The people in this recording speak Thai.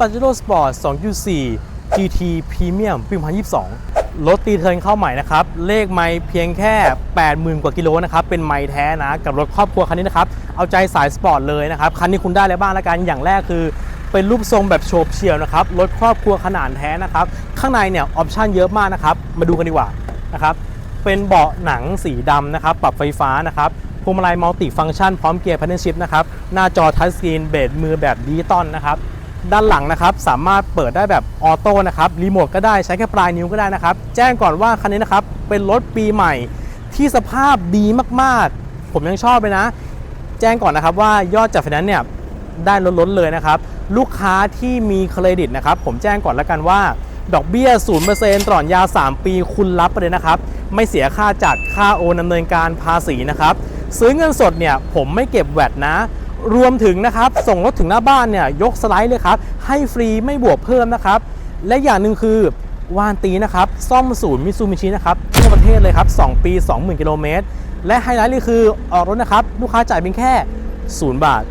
Pajero Sport 2.4 GT Premium ปี 2022 รถตีเทิร์นเข้าใหม่นะครับ เลขไม่เพียงแค่ 80,000 กว่ากิโลนะครับ เป็นไม่แท้นะ กับรถครอบครัวคันนี้นะครับ เอาใจสายสปอร์ตเลยนะครับ คันนี้คุณได้อะไรบ้างละกัน อย่างแรกคือเป็นรูปทรงแบบโฉบเฉี่ยวนะครับ รถครอบครัวขนาดแท้นะครับ ข้างในเนี่ยออปชั่นเยอะมากนะครับ มาดูกันดีกว่านะครับ เป็นเบาะหนังสีดำนะครับ ปรับไฟฟ้านะครับพวงมาลัยมัลติฟังก์ชันพร้อมเกียร์พันธุ์ชิพนะครับ หน้าจอทัชสกรีนเบรดมือแบบดิจิตอลนะครับ ด้านหลังนะครับสามารถเปิดได้แบบออโต้นะครับรีโมทก็ได้ใช้แค่ปลายนิ้วก็ได้นะครับ แจ้งก่อนว่าคันนี้นะครับเป็นรถปีใหม่ที่สภาพดีมากๆ ผมยังชอบเลยนะ แจ้งก่อนนะครับว่ายอดจากไฟแนนซ์เนี่ยได้ลดๆเลยนะครับ ลูกค้าที่มีเครดิตนะครับ ผมแจ้งก่อนแล้วกันว่า ดอกเบี้ย 0%ตลอดยาว 3 ปีคุณรับไปเลยนะครับ ไม่เสียค่าจัดค่าโอนดำเนินการภาษีนะครับ ซื้อเงินสดเนี่ยผมไม่เก็บแวดนะ รวมถึงนะครับส่งรถถึงหน้าบ้านเนี่ยยกสไลด์เลยครับให้ฟรีไม่บวกเพิ่มนะครับ และอย่างหนึ่งคือวานตีนะครับซ่อมศูนย์มิซูมิชินะครับทั่วประเทศเลยครับ 2 ปี 20,000 กิโลเมตร และไฮไลท์เลยคือออกรถนะครับ ลูกค้าจ่ายเพียงแค่ 0 บาท